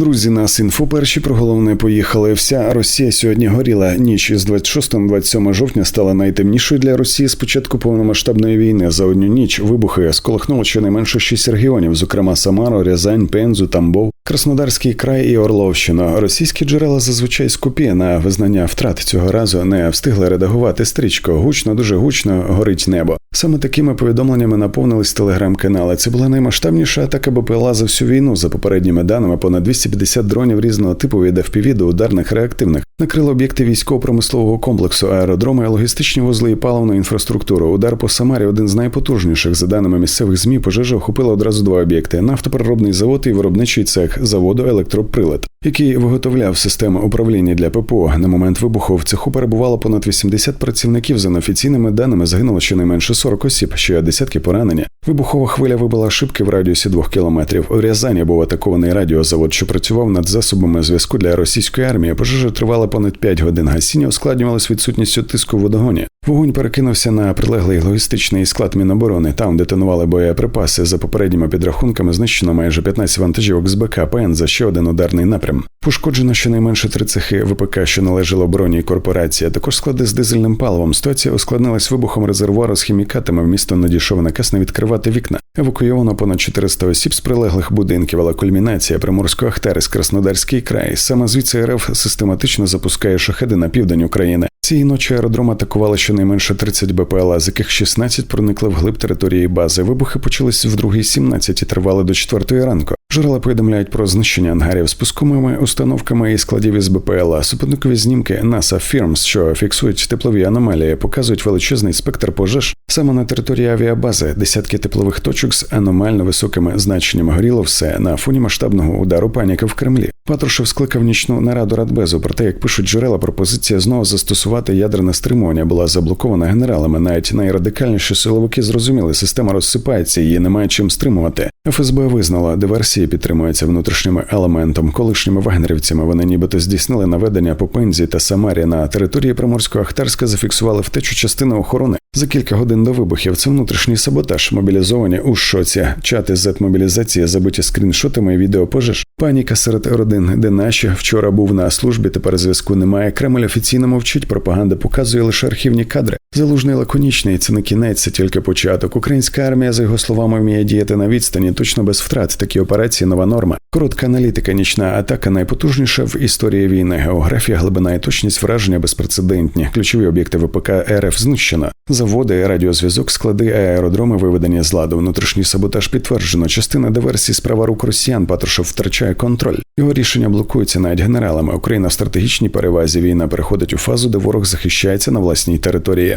Друзі, нас інфо перші про головне поїхали. Вся Росія сьогодні горіла. Ніч із 26 на 27 жовтня стала найтемнішою для Росії з початку повномасштабної війни. За одну ніч вибухи сколихнули щонайменше шість регіонів, зокрема Самару, Рязань, Пензу, Тамбов, Краснодарський край і Орловщину. Російські джерела зазвичай скупі на визнання втрат цього разу не встигли редагувати стрічку. Гучно, дуже гучно горить небо. Саме такими повідомленнями наповнились телеграм-канали. Це була наймасштабніша атака БПЛА за всю війну. За попередніми даними, понад 250 дронів різного типу від FPV до ударних реактивних накрили об'єкти військово-промислового комплексу, аеродроми, логістичні вузли і паливну інфраструктуру. Удар по Самарі один з найпотужніших. За даними місцевих змі, пожежа охопила одразу два об'єкти: нафтопереробний завод і виробничий цех заводу електроприлад, який виготовляв системи управління для ППО. На момент вибуху в цеху перебувало понад 80 працівників. За неофіційними даними загинуло щонайменше 40 осіб, ще десятки поранені. Вибухова хвиля вибила шибки в радіусі двох кілометрів. У Рязані був атакований радіозавод, що працював над засобами зв'язку для російської армії. Пожежа тривала понад 5 годин. Гасіння ускладнювалось відсутністю тиску в водогоні. Вогонь перекинувся на прилеглий логістичний склад Міноборони. Там детонували боєприпаси. За попередніми підрахунками знищено майже 15 вантажівок з БК ПН за ще один ударний напрям. Пошкоджено щонайменше три цехи ВПК, що належало оборонній корпорації. Також склади з дизельним паливом. Ситуація ускладнилась вибухом резервуару з хімікатами. В місто надійшов наказ не відкривати вікна. Евакуйовано понад 400 осіб з прилеглих будинків, але кульмінація приморського Ахтарис, Краснодарський край. Саме звідси РФ систематично запускає шахеди на південь України. Цієї ночі аеродром атакували щонайменше 30 БПЛА, з яких 16 проникли в глиб території бази. Вибухи почались в другій 17 і тривали до 4 ранку. Джерела повідомляють про знищення ангарів з пусковими установками і складів із БПЛА. Супутникові знімки NASA Firms, що фіксують теплові аномалії, показують величезний спектр пожеж саме на території авіабази. Десятки теплових точок з аномально високими значеннями горіло все на фоні масштабного удару паніки в Кремлі. Патрушев скликав нічну нараду Радбезу. Проте, як пишуть джерела, пропозиція знову застосувати ядерне стримування була заблокована генералами. Навіть найрадикальніші силовики зрозуміли, система розсипається, її немає чим стримувати. ФСБ визнала, диверсії підтримуються внутрішніми елементом, колишніми вагнерівцями. Вони нібито здійснили наведення по Пензі та Самарі на території Приморського Ахтарська зафіксували втечу частини охорони за кілька годин до вибухів. Це внутрішній саботаж, мобілізовані у шоці, чати з мобілізації, забиті скріншотами і відео пожеж. Паніка серед родин, де наші вчора був на службі. Тепер зв'язку немає. Кремль офіційно мовчить. Пропаганда показує лише архівні кадри. Залужний лаконічний. Це не кінець, це тільки початок. Українська армія, за його словами, вміє діяти на відстані, точно без втрат. Такі операції нова норма. Коротка аналітика, нічна атака найпотужніша в історії війни. Географія, глибина і точність враження безпрецедентні. Ключові об'єкти ВПК РФ знищено. Заводи, радіозв'язок, склади, аеродроми виведені з ладу. Внутрішній саботаж підтверджено. Частина диверсії справа рук росіян. Патрушев втрачає контроль. Його рішення блокуються навіть генералами. Україна в стратегічній перевазі. Війна переходить у фазу, де ворог захищається на власній території.